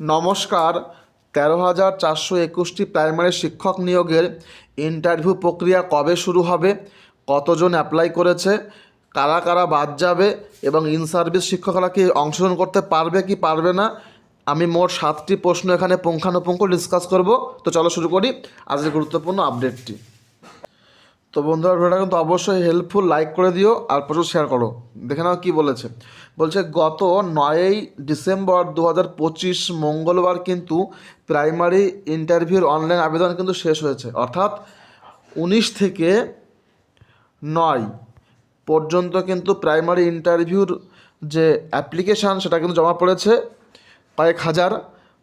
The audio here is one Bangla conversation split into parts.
নমস্কার। তেরো হাজার চারশো একুশটি প্রাইমারি শিক্ষক নিয়োগের ইন্টারভিউ প্রক্রিয়া কবে শুরু হবে? কতজন অ্যাপ্লাই করেছে? কারা কারা বাদ যাবে? এবং ইন সার্ভিস শিক্ষকরা কি অংশগ্রহণ করতে পারবে কি পারবে না? আমি মোট সাতটি প্রশ্ন এখানে পুঙ্খানুপুঙ্খ ডিসকাস করব। তো চলো শুরু করি। আজকের গুরুত্বপূর্ণ আপডেটটি। তো বন্ধুরা, ভিডিওটা কিন্তু অবশ্যই হেল্পফুল লাইক করে দিও আর প্রচুর শেয়ার করো। দেখে নাও কী বলেছে। বলছে, গত নয়ই ডিসেম্বর দু পঁচিশ মঙ্গলবার কিন্তু প্রাইমারি ইন্টারভিউর অনলাইন আবেদন কিন্তু শেষ হয়েছে। অর্থাৎ উনিশ থেকে নয় পর্যন্ত কিন্তু প্রাইমারি ইন্টারভিউর যে অ্যাপ্লিকেশান সেটা কিন্তু জমা পড়েছে কয়েক হাজার।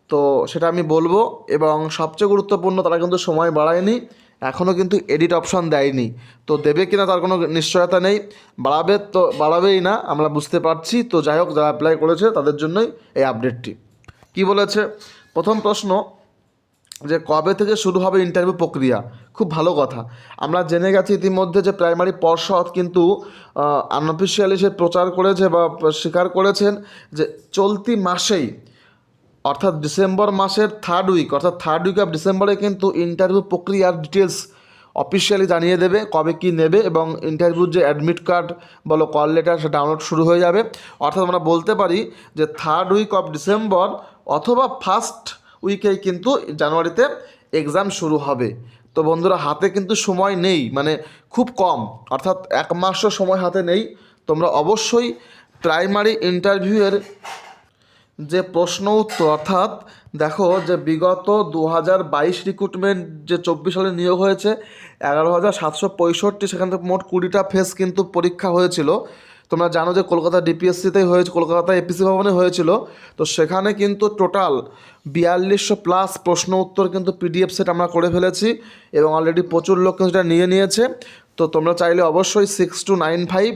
তো সেটা আমি বলব এবং সবচেয়ে গুরুত্বপূর্ণ, তারা কিন্তু সময় বাড়ায়নি। এখনও কিন্তু এডিট অপশন দেয়নি। তো দেবে কিনা তার কোনো নিশ্চয়তা নেই। বাড়াবে তো, বাড়াবেই না, আমরা বুঝতে পারছি। তো যাই হোক, যারা অ্যাপ্লাই করেছে, তাদের জন্যই এই আপডেটটি কি বলেছে? প্রথম প্রশ্ন, যে কবে থেকে শুরু হবে ইন্টারভিউ প্রক্রিয়া? খুব ভালো কথা। আমরা জেনে গেছি ইতিমধ্যে যে প্রাইমারি পর্ষদ কিন্তু আনঅফিসিয়ালি সে প্রচার করেছে বা স্বীকার করেছেন যে চলতি মাসেই অর্থাৎ ডিসেম্বর মাসের থার্ড উইক অর্থাৎ থার্ড উইক অফ ডিসেম্বরে কিন্তু ইন্টারভিউ প্রক্রিয়ার ডিটেলস অফিসিয়ালি জানিয়ে দেবে কবে কি নেবে এবং ইন্টারভিউর যে অ্যাডমিট কার্ড বলো কল লেটার সেটা ডাউনলোড শুরু হয়ে যাবে। অর্থাৎ আমরা বলতে পারি যে থার্ড উইক অফ ডিসেম্বর অথবা ফার্স্ট উইকেই কিন্তু জানুয়ারিতে এক্সাম শুরু হবে। তো বন্ধুরা, হাতে কিন্তু সময় নেই মানে খুব কম। অর্থাৎ এক মাসও সময় হাতে নেই। তোমরা অবশ্যই প্রাইমারি ইন্টারভিউয়ের যে প্রশ্ন উত্তর, অর্থাৎ দেখো যে বিগত দু হাজার বাইশ রিক্রুটমেন্ট যে চব্বিশ সালে নিয়োগ হয়েছে, এগারো হাজার সাতশো পঁয়ষট্টি, সেখান থেকে মোট কুড়িটা ফেস কিন্তু পরীক্ষা হয়েছিল। তোমরা জানো যে কলকাতা ডিপিএসসিতেই হয়েছে, কলকাতা এপিসি ভবনে হয়েছিল। তো সেখানে কিন্তু টোটাল বিয়াল্লিশশো প্লাস প্রশ্ন উত্তর কিন্তু পিডিএফ সেট আমরা করে ফেলেছি এবং অলরেডি প্রচুর লোক কিন্তু সেটা নিয়ে নিয়েছে। তো তোমরা চাইলে অবশ্যই six two nine five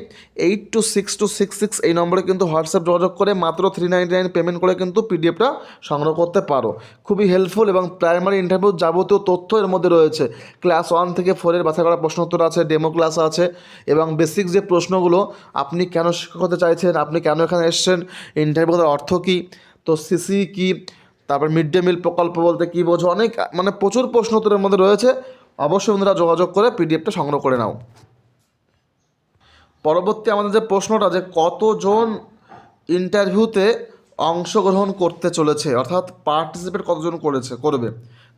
eight two six two six six এই নম্বরে কিন্তু হোয়াটসঅ্যাপ যোগাযোগ করে মাত্র থ্রি নাইনটি নাইন পেমেন্ট করে কিন্তু পিডিএফটা সংগ্রহ করতে পারো। খুবই হেল্পফুল এবং প্রাইমারি ইন্টারভিউ যাবতীয় তথ্য এর মধ্যে রয়েছে। ক্লাস ওয়ান থেকে ফোরের বাছা করা প্রশ্ন উত্তর আছে ডেমো ক্লাস আছে এবং বেসিক যে প্রশ্নগুলো, আপনি কেন শিক্ষক হতে চাইছেন, আপনি কেন এখানে এসছেন ইন্টারভিউ অর্থ কী, তো সিসি কী, তারপর মিড ডে মিল প্রকল্প বলতে কী বোঝো, অনেক মানে প্রচুর প্রশ্ন উত্তরের মধ্যে রয়েছে। অবশ্যই বন্ধুরা যোগাযোগ করে পিডিএফটা সংগ্রহ করে নাও। পরবর্তী আমাদের যে প্রশ্নটা যে কতজন ইন্টারভিউতে অংশগ্রহণ করতে চলেছে, অর্থাৎ পার্টিসিপেট কতজন করেছে, করবে?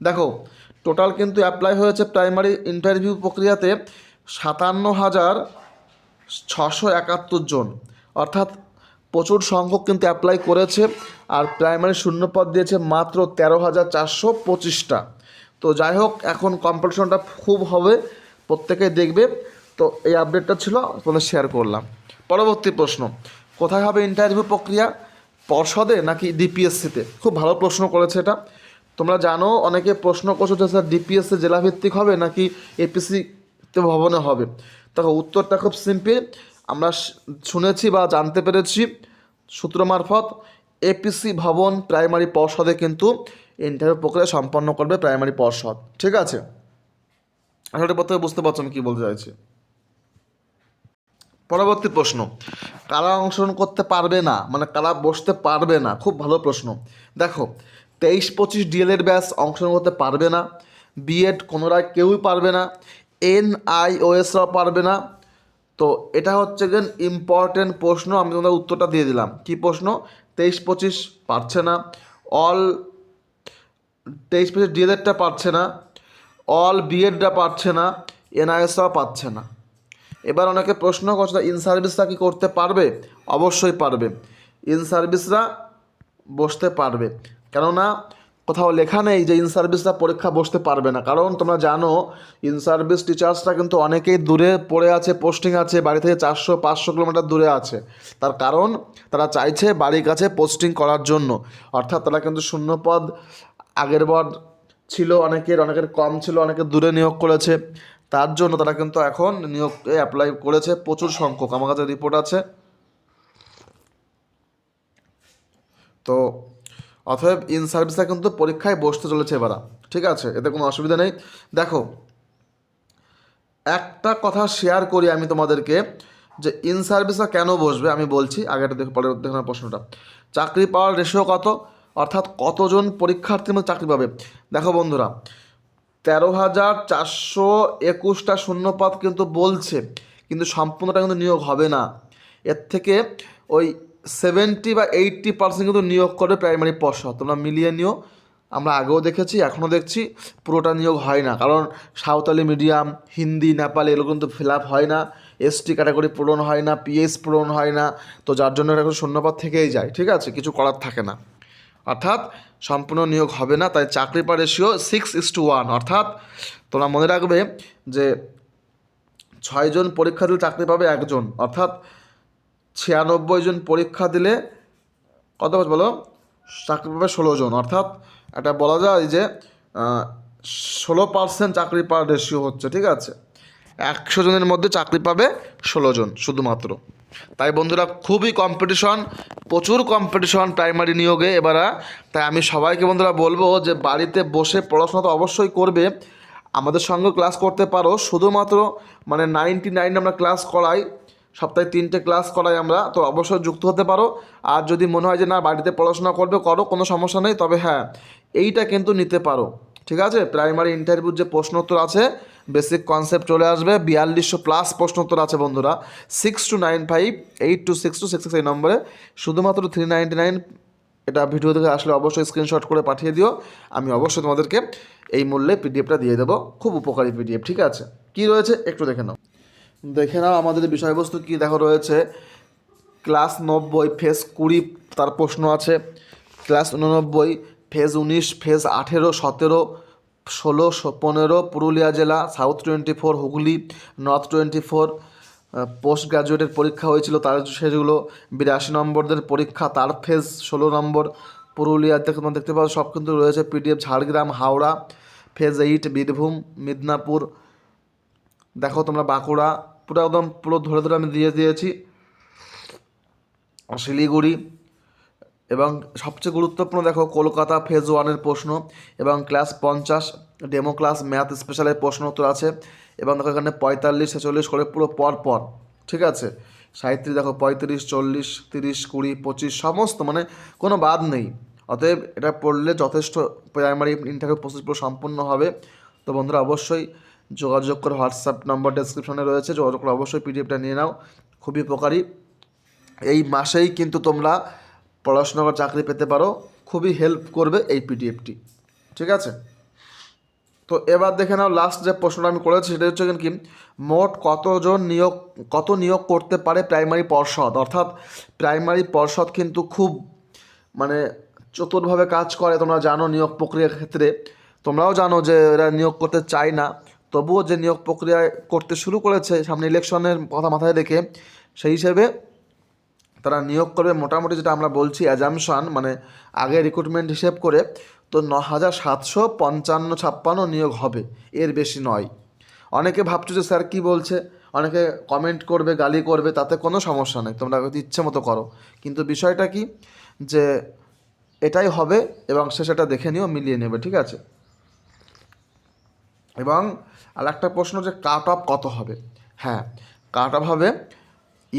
দেখো টোটাল কিন্তু অ্যাপ্লাই হয়েছে প্রাইমারি ইন্টারভিউ প্রক্রিয়াতে সাতান্ন হাজার ছশো একাত্তর জন। অর্থাৎ প্রচুর সংখ্যক কিন্তু অ্যাপ্লাই করেছে, আর প্রাইমারি শূন্যপদ দিয়েছে মাত্র তেরো হাজার চারশো পঁচিশটা। তো যাই হোক এখন কম্পিটিশনটা খুব হবে, প্রত্যেকে দেখবে। তো এই আপডেটটা ছিল তোমাদের শেয়ার করলাম। পরবর্তী প্রশ্ন, কোথায় হবে ইন্টারভিউ প্রক্রিয়া? পর্ষদে নাকি ডিপিএসসিতে খুব ভালো প্রশ্ন করেছে এটা। তোমরা জানো, অনেকে প্রশ্ন করছ যে, স্যার ডিপিএসসি জেলাভিত্তিক হবে নাকি এপিসিতে ভবনে হবে? দেখো, উত্তরটা খুব সিম্পল আমরা শুনেছি বা জানতে পেরেছি সূত্র মারফত এপিসি ভবন প্রাইমারি পর্ষদে কিন্তু ইন্টারভিউ প্রক্রিয়া সম্পন্ন করবে প্রাইমারি পর্ষদ। ঠিক আছে? আসলে প্রথমে বুঝতে পারছ আমি কী বলতে চাইছি? পরবর্তী প্রশ্ন। কারা অংশগ্রহণ করতে পারবে না? মানে কারা বসতে পারবে না? খুব ভালো প্রশ্ন। দেখো, তেইশ পঁচিশ ডিএলএড ব্যাস অংশগ্রহণ করতে পারবে না। বিএড কোনোরাই কেউই পারবে না। এন আই ওএসরাও পারবে না। তো এটা হচ্ছে গেন ইম্পর্টেন্ট প্রশ্ন। আমি তোমাদের উত্তরটা দিয়ে দিলাম। কি প্রশ্ন? তেইশ পঁচিশ পারছে না। অল তেইশ পঁচিশ ডিএলএডটা পাচ্ছে না, অল বিএডটা পাচ্ছে না এনআইএসরাও পাচ্ছে না। এবার অনেকে প্রশ্ন করছে ইন সার্ভিসরা কি করতে পারবে? অবশ্যই পারবে। ইন সার্ভিসরা বসতে পারবে। কেননা, কোথাও লেখা নেই যে ইন সার্ভিসরা পরীক্ষা বসতে পারবে না। কারণ তোমরা জানো ইন সার্ভিস টিচার্সরা কিন্তু অনেকেই দূরে পড়ে আছে, পোস্টিং আছে, বাড়ি থেকে চারশো, পাঁচশো কিলোমিটার দূরে আছে। তার কারণ, তারা চাইছে বাড়ির কাছে পোস্টিং করার জন্য। অর্থাৎ তারা কিন্তু শূন্যপদ আগের বার ছিল অনেকের অনেকের কম ছিল, অনেকে দূরে নিয়োগ করেছে। তার জন্য তারা কিন্তু এখন নিয়োগ অ্যাপ্লাই করেছে। প্রচুর সংখ্যক, আমার কাছে রিপোর্ট আছে। তো অতএব ইন সার্ভিসটা কিন্তু পরীক্ষায় বসতে চলেছে এবার, ঠিক আছে? এতে কোনো অসুবিধা নেই। দেখো, একটা কথা শেয়ার করি আমি তোমাদেরকে, যে ইন সার্ভিসটা কেন বসবে আমি বলছি আগেটা দেখো, পরে দেখো প্রশ্নটা। চাকরি পাওয়ার রেশিও কত? অর্থাৎ কতজন পরীক্ষার্থীর মধ্যে চাকরি পাবে? দেখো বন্ধুরা, তেরো হাজার চারশো একুশটা শূন্যপদ কিন্তু বলছে, কিন্তু সম্পূর্ণটা কিন্তু নিয়োগ হবে না। এর থেকে ওই সেভেন্টি বা এইট্টি পার্সেন্ট কিন্তু নিয়োগ করবে প্রাইমারি পর্ষদ। তোমরা মিলিয়ে নিও, আমরা আগেও দেখেছি, এখনও দেখছি, পুরোটা নিয়োগ হয় না। কারণ সাঁওতালি মিডিয়াম, হিন্দি, নেপালি এগুলো কিন্তু ফিল আপ হয় না এসটি ক্যাটাগরি পূরণ হয় না পিএস পূরণ হয় না, তো যার জন্য এটা একটু শূন্যপদ থেকেই যায়, ঠিক আছে? কিছু করার থাকে না। অর্থাৎ সম্পূর্ণ নিয়োগ হবে না, তাই চাকরি পা ratio six is to one অর্থাৎ তোমরা মনে রাখবে যে ছয়জন পরীক্ষা দিলে চাকরি পাবে একজন, অর্থাৎ ছিয়ানব্বই জন পরীক্ষা দিলে কত বলো? চাকরি পাবে ষোলো জন। অর্থাৎ এটা বলা যায় যে ষোলো পার্সেন্ট চাকরি পাওয়ার রেশিও হচ্ছে, ঠিক আছে? একশো জনের মধ্যে চাকরি পাবে ষোলো জন, শুধুমাত্র। তাই বন্ধুরা খুবই কম্পিটিশন প্রচুর কম্পিটিশন প্রাইমারি নিয়োগে এবারে তাই আমি সবাইকে বন্ধুরা বলব যে বাড়িতে বসে পড়াশোনা তো অবশ্যই করবে, আমাদের সঙ্গে ক্লাস করতে পারো, শুধুমাত্র মানে নাইনটি নাইন আমরা ক্লাস করাই, সপ্তাহে তিনটে ক্লাস করাই আমরা, তো অবশ্যই যুক্ত হতে পারো, আর যদি মনে হয় যে না বাড়িতে পড়াশোনা করবে, করো, কোনো সমস্যা নেই, তবে হ্যাঁ এইটা কিন্তু নিতে পারো, ঠিক আছে? প্রাইমারি ইন্টারভিউর যে প্রশ্নোত্তর আছে বেসিক কনসেপ্ট চলে আসবে। বিয়াল্লিশশো প্লাস প্রশ্নোত্তর আছে বন্ধুরা। Six two nine five, eight two six two six six এই নম্বরে। শুধুমাত্র থ্রি নাইনটি নাইন, এটা ভিডিও থেকে আসলে অবশ্যই স্ক্রিনশট করে পাঠিয়ে দিও। আমি অবশ্যই তোমাদেরকে এই মূল্যে পিডিএফটা দিয়ে দেবো। খুব উপকারী পিডিএফ ঠিক আছে? কি রয়েছে? একটু দেখে নাও। দেখে নাও আমাদের বিষয়বস্তু কি দেখো রয়েছে। ক্লাস নব্বই, ফেজ কুড়ি তার প্রশ্ন আছে। ক্লাস উননব্বই, ফেজ উনিশ, ফেজ আঠেরো, সতেরো ষোলো পনেরো, পুরুলিয়া জেলা south twenty four Hooghly north twenty four post গ্রাজুয়েটের পরীক্ষা হয়েছিল, তার সেগুলো বিরাশি নম্বরদের পরীক্ষা, তার ফেজ ষোলো নম্বর, পুরুলিয়াতে তোমরা দেখতে পাচ্ছ, সব কিন্তু রয়েছে PDF Jhargram, Howrah phase eight Birbhum, Midnapore. দেখো তোমরা বাঁকুড়া, পুরো একদম পুরো ধরে ধরে আমি দিয়ে দিয়েছি। শিলিগুড়ি এবং সবচেয়ে গুরুত্বপূর্ণ দেখো, কলকাতা ফেজ ওয়ানের প্রশ্ন এবং ক্লাস পঞ্চাশ ডেমো ক্লাস ম্যাথ স্পেশালের প্রশ্ন উত্তর আছে এবং দেখো এখানে পঁয়তাল্লিশ, ছেচল্লিশ করে পুরো পর পর, ঠিক আছে? সাহিত্যে দেখো, পঁয়ত্রিশ, চল্লিশ, তিরিশ, কুড়ি, পঁচিশ, সমস্ত মানে কোনো বাদ নেই। অতএব এটা পড়লে যথেষ্ট প্রাইমারি ইন্টারভিউ প্রসেস পুরো সম্পূর্ণ হবে। তো বন্ধুরা অবশ্যই যোগাযোগ করে হোয়াটসঅ্যাপ নম্বর ডেসক্রিপশনে রয়েছে, যোগাযোগ করে অবশ্যই পিডিএফটা নিয়ে নাও। খুবই উপকারী। এই মাসেই কিন্তু তোমরা পড়াশোনা করে চাকরি পেতে পারো, খুবই হেল্প করবে এই পিডিএফটি ঠিক আছে? তো এবার দেখে নাও লাস্ট যে প্রশ্নটা আমি করেছি সেটা হচ্ছে কি, মোট কতজন নিয়োগ, কত নিয়োগ করতে পারে প্রাইমারি পর্ষদ? অর্থাৎ প্রাইমারি পর্ষদ কিন্তু খুব মানে চতুরভাবে কাজ করে, তোমরা জানো নিয়োগ প্রক্রিয়ার ক্ষেত্রে। তোমরাও জানো যে এরা নিয়োগ করতে চায় না। তবুও যে নিয়োগ প্রক্রিয়া করতে শুরু করেছে সামনে ইলেকশনের কথা মাথায় রেখে, সেই হিসেবে তারা নিয়োগ করবে মোটামুটি যেটা আমরা বলছি অ্যাজামশন মানে আগে রিক্রুটমেন্ট হিসেব করে তো ন হাজার সাতশো পঞ্চান্ন ছাপ্পান্ন নিয়োগ হবে, এর বেশি নয়। অনেকে ভাবছ যে স্যার কী বলছে? অনেকে কমেন্ট করবে, গালি করবে, তাতে কোনো সমস্যা নেই, তোমরা ইচ্ছে মতো করো। কিন্তু বিষয়টা কি? যে এটাই হবে এবং সে সেটা দেখে নিও, মিলিয়ে নেবে, ঠিক আছে? এবং আর একটা প্রশ্ন যে কাট অফ কত হবে? হ্যাঁ কাট অফ হবে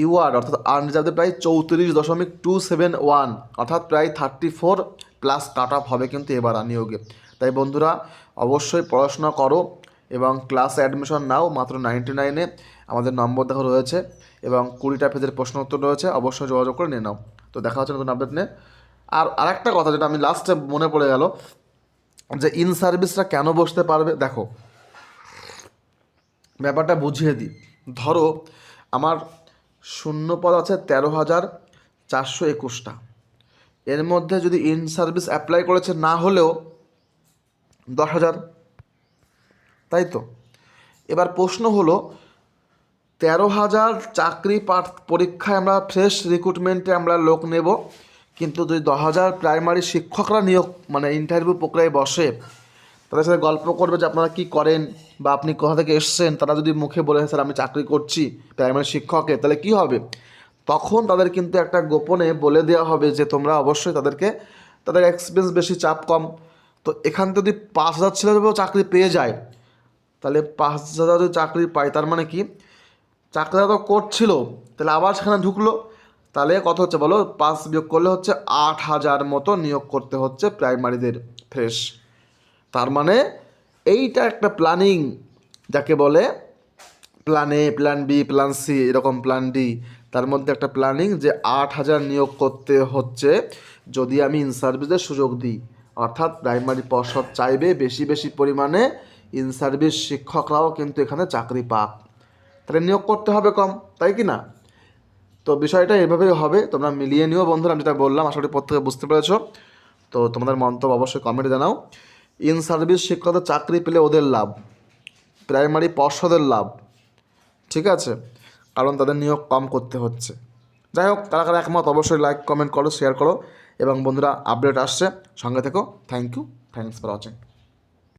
ইউআর, অর্থাৎ আনরিজার্ভে প্রায় চৌত্রিশ দশমিক টু সেভেন ওয়ান, অর্থাৎ প্রায় thirty four plus cut off হবে কিন্তু এবার নিয়োগে। তাই বন্ধুরা, অবশ্যই পড়াশোনা করো এবং ক্লাস অ্যাডমিশন নাও, মাত্র নাইনটি নাইনে আমাদের নম্বর দেখা রয়েছে এবং কুড়িটা পেজের প্রশ্ন উত্তর রয়েছে, অবশ্যই যোগাযোগ করে নিয়ে নাও। তো দেখা হচ্ছে নতুন আপডেট নিয়ে। আর আরেকটা কথা যেটা আমি লাস্টে মনে পড়ে গেল, যে ইন সার্ভিসটা কেন বসতে পারবে? দেখো, ব্যাপারটা বুঝিয়ে দিই। ধরো, আমার শূন্য পদ আছে তেরো হাজার চারশো একুশটা। এর মধ্যে যদি ইন সার্ভিস অ্যাপ্লাই করেছে না হলেও দশ হাজার। তাই তো? এবার প্রশ্ন হলো, তেরো হাজার চাকরি পরীক্ষায় আমরা ফ্রেশ রিক্রুটমেন্টে আমরা লোক নেব, কিন্তু যদি দশ হাজার প্রাইমারি শিক্ষকরা নিয়োগ মানে ইন্টারভিউ প্রক্রিয়ায় বসে তাদের সাথে গল্প করবে যে আপনারা কী করেন বা আপনি কোথা থেকে এসছেন। তারা যদি মুখে বলে, স্যার, আমি চাকরি করছি, প্রাইমারি শিক্ষকে, তাহলে কী হবে? তখন তাদের কিন্তু একটা গোপনে বলে দেওয়া হবে যে, তোমরা অবশ্যই তাদেরকে, তাদের এক্সপিরিয়েন্স বেশি, চাপ কম। তো এখান থেকে যদি পাঁচ হাজার ছেলেদেরও চাকরি পেয়ে যায়, তাহলে পাঁচ হাজার যদি চাকরি পায়, তার মানে কি? চাকরিটা তো করছিল, তাহলে আবার সেখানে ঢুকলো। তাহলে কত হচ্ছে, বলো, পাঁচ বিয়োগ করলে হচ্ছে আট হাজার মতো নিয়োগ করতে হচ্ছে প্রাইমারিদের ফ্রেশ। তার মানে এইটা একটা প্ল্যানিং যাকে বলে plan A plan B plan C এরকম প্ল্যান ডি তার মধ্যে একটা প্ল্যানিং যে আট হাজার নিয়োগ করতে হচ্ছে যদি আমি ইন সার্ভিসের সুযোগ দিই। অর্থাৎ প্রাইমারি পর্ষদ চাইবে বেশি বেশি পরিমাণে ইন সার্ভিস শিক্ষকরাও কিন্তু এখানে চাকরি পাক। তাহলে নিয়োগ করতে হবে কম, তাই কি না? তো বিষয়টা এভাবেই হবে। তোমরা মিলিয়ে নিও বন্ধুরা, আমি যেটা বললাম, আশা করি প্রত্যেকে বুঝতে পেরেছ। তো তোমাদের মন্তব্য অবশ্যই কমেন্টে জানাও। ইন সার্ভিস শিক্ষকদের চাকরি পেলে ওদের লাভ প্রাইমারি পর্ষদের লাভ, ঠিক আছে? কারণ তাদের নিয়োগ কম করতে হচ্ছে। যাই হোক কারা কারা একমত, অবশ্যই লাইক কমেন্ট করো শেয়ার করো। এবং বন্ধুরা আপডেট আসছে। সঙ্গে থেকো। Thank you thanks for watching